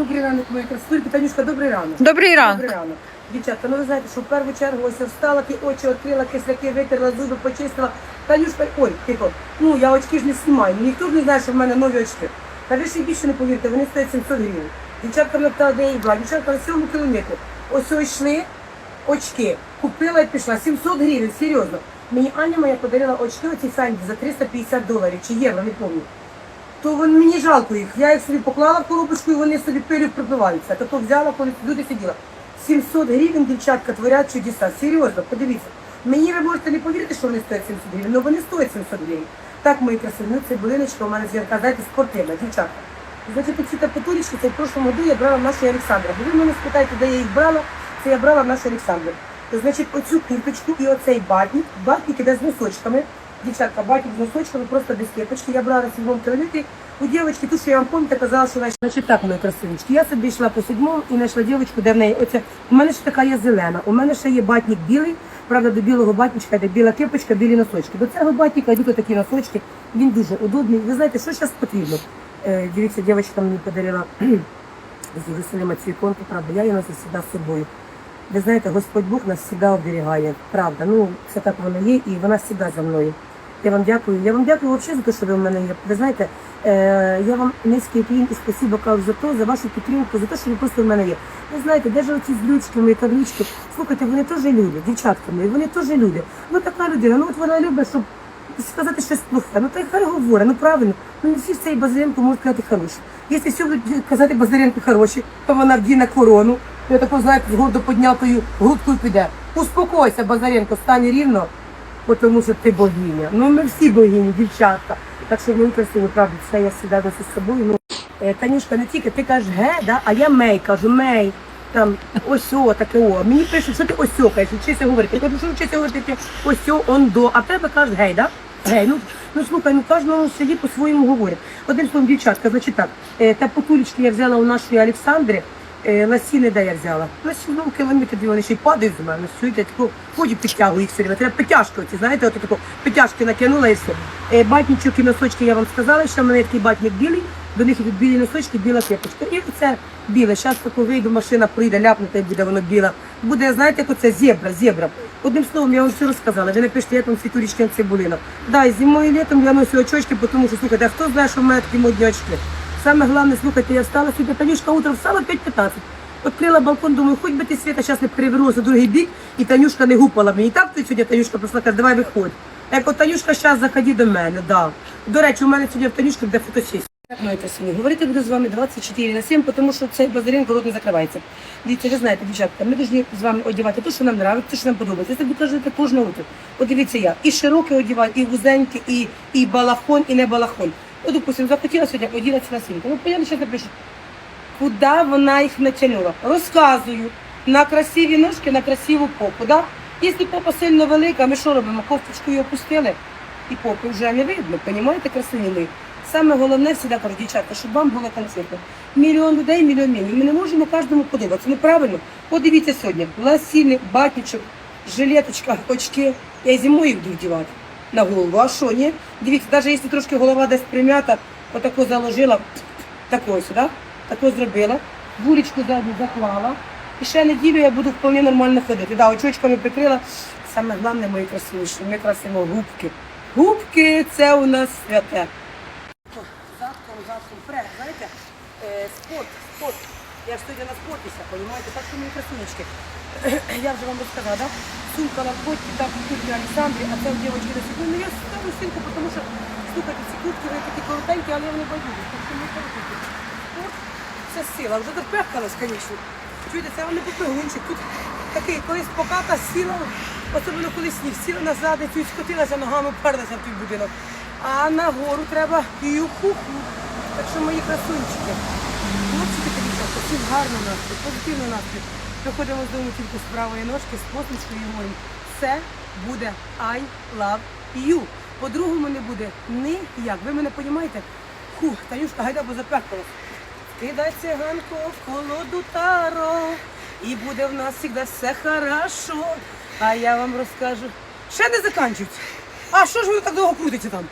Добрий ранок, мої красиві. Танюшка, добрий ранок. Добрий ранок. Добрий ранок. Дівчатка, ну ви знаєте, що в першу чергу ось я встала, ті очі відкрила, кисляки витерла, зуби почистила. Танюшка, ой, тихо, ну я очки ж не знімаю. Ніхто ж не знає, що в мене нові очки. Та ви ще й більше не повірите, вони стоять 700 гривень. Дівчатка мене питала, де я їх брала. Дівчатка на цьому кілометрі. Ось ось йшли очки. Купила і пішла. 700 гривень, серйозно. Мені Аня моя подарила очки оці Фенді за 350 доларів чи євро, не пам'ятаю то вон, мені жалко їх. Я їх собі поклала в коробочку і вони собі пилю припиваються. Тобто взяла, коли люди сиділа. 700 гривень дівчатка творять чудеса. Серйозно, подивіться. Мені ви можете не повірити, що вони стоять 700 гривень, але вони стоять 700 гривень. Так, мої красиві, ну це булиночка у мене зірка, знаєте, спортивна, дівчатка. Значить, ці тапотулечки, це в прошлому году я брала в нашої Олександра. Бо ви мене спитаєте, де я їх брала, це я брала в нашої Олександри. Значить, оцю курточку і оцей батник, батник іде з носочками. Дівчатка, батник з носочками, просто без кепочки. Я брала сьомому кілометрі. У дівчинки, ту, що я вам пам'ятаю, казала, що вона... Значить так, мої красивички. Я собі йшла по седьмому і знайшла дівчинку, де в неї оця. У мене ще така є зелена. У мене ще є батник білий. Правда, до білого батничка йде біла кепочка, білі носочки. До цього батника йдуть такі носочки. Він дуже удобний. Ви знаєте, що зараз потрібно? Е, дивіться, дівчинка мені подарила з Єрусалима цю іконку, правда, я її ношу завжди з собою. Ви знаєте, Господь Бог нас завжди оберігає. Правда, ну це так воно є, і вона завжди за мною. Я вам дякую. Я вам дякую взагалі за те, що ви в мене є. Ви знаєте, е, я вам низький уклін і спасибо кажу за те, за вашу підтримку, за те, що ви просто в мене є. Ви знаєте, ж оці злючки, мої кавлічки, слухайте, вони теж люди, дівчатка мої, вони теж люди. Ну така людина, ну от вона любить, щоб сказати щось плохе. Ну та й хай говорить, ну правильно. Ну не всі в цей Базаренко можуть казати хороші. Якщо все будуть казати Базаренко хороші, то вона вдіне корону, я тако, знаєте, з гордо піднятою грудкою піде. Успокойся, Базаренко, стань рівно, тому що ти богиня. Ну ми всі богині, дівчатка. Так що мені красиво, правда, це я завжди ношу з собою. Ну, е, Танюшка, не тільки ти кажеш ге, да? а я мей кажу, мей. Там ось о, таке о. Мені пишуть, що ти ось о, кажеш, вчися говорити. Я кажу, що вчися говорити, ти ось о, он до. А в тебе кажуть гей, да? Гей, ну, ну слухай, ну кожному селі по-своєму говорять. Одним словом, дівчатка, значить так, е, та потулечки я взяла у нашої Олександри, ласіни, де я взяла. На сьомому кілометрі дві вони ще й падають з мене. Все, я таку ході підтягую їх все время. Треба підтяжки оці, знаєте, от таку підтяжки накинула і все. Е, батнічок і носочки я вам сказала, що в мене такий батник білий, до них ідуть білі носочки, біла кепочка. І це біле. Зараз таку вийду, машина прийде, ляпнута і буде воно біле. Буде, знаєте, як оце зебра, зебра. Одним словом, я вам все розказала. Ви напишете, я там світулічки цибулина. Да, і зимою і літом я ношу очочки, тому що, слухайте, а хто знає, що в мене такі модні очки? Саме головне, слухайте, я встала сьогодні, Танюшка утром встала 5.15. Відкрила балкон, думаю, хоч би ти світа зараз не перевернулася в другий бік, і Танюшка не гупала мені. І так тут сьогодні Танюшка прийшла, каже, давай виходь. Я кажу, Танюшка, зараз заходи до мене, да. До речі, у мене сьогодні в Танюшки буде фотосесія. Так, мої красиві, говорити буду з вами 24 на 7, тому що цей базарин рот не закривається. Дивіться, ви знаєте, дівчатка, ми повинні з вами одягати те, що нам подобається, те, що нам подобається. Це буду кажете кожне утро. От дивіться я, і широке одягаю, і вузеньке, і, і балахон, і не балахон. От, допустим, захотіла сьогодні оділася на свінку. Ну, понятно, що напишу. Куди вона їх натягнула? Розказую. На красиві ножки, на красиву попу. Да? Якщо попа сильно велика, ми що робимо? Кофточку її опустили, і попи вже не видно, розумієте, красиві ми. Саме головне, завжди кажу, дівчатка, щоб вам було концертно. Мільйон людей, мільйон мінів. Ми не можемо кожному подивитися. Ну правильно, подивіться сьогодні. Ласіни, батничок, жилеточка, очки. Я зимою їх буду вдівати на голову. А що, ні? Дивіться, навіть якщо трошки голова десь прим'ята, отако заложила, такою сюди, тако зробила, вуличку ззаду заклала. І ще неділю я буду вполне нормально ходити. Да, очочками прикрила. Саме головне, мої що ми красимо губки. Губки це у нас святе. Задком, задком, вперед, знаєте, е, спорт, спорт. Я ж сьогодні на спортися, розумієте, так що мої красунечки. Я вже вам розказала, да? Сумка на коті, так, тут на Олександрі, а це в дівчинки на секунду. Я ставлю сумку, тому що, слухайте, ці куртки вони такі коротенькі, але вони байдужі. Так що ми коротенькі. Спорт – сила, вже допехкалась, звісно. Чуєте, це вам не попригунчик. Тут такий, колись поката сіла, особливо коли сніг, сіла на задницю і скотилася ногами, вперлася в той будинок. А на гору треба юху-ху. Так що мої красунчики. Хлопці такі всім гарний настрій, позитивний настрій. Виходимо з дому тільки з правої ножки, з посмішкою говоримо, це буде I love you. По-другому не буде ніяк. Ви мене розумієте? Фу, Танюшка, гайда, бо запекла. Кидай циганку в колоду таро, і буде в нас завжди все хорошо. А я вам розкажу. Ще не закінчується. А що ж ви так довго крутите там?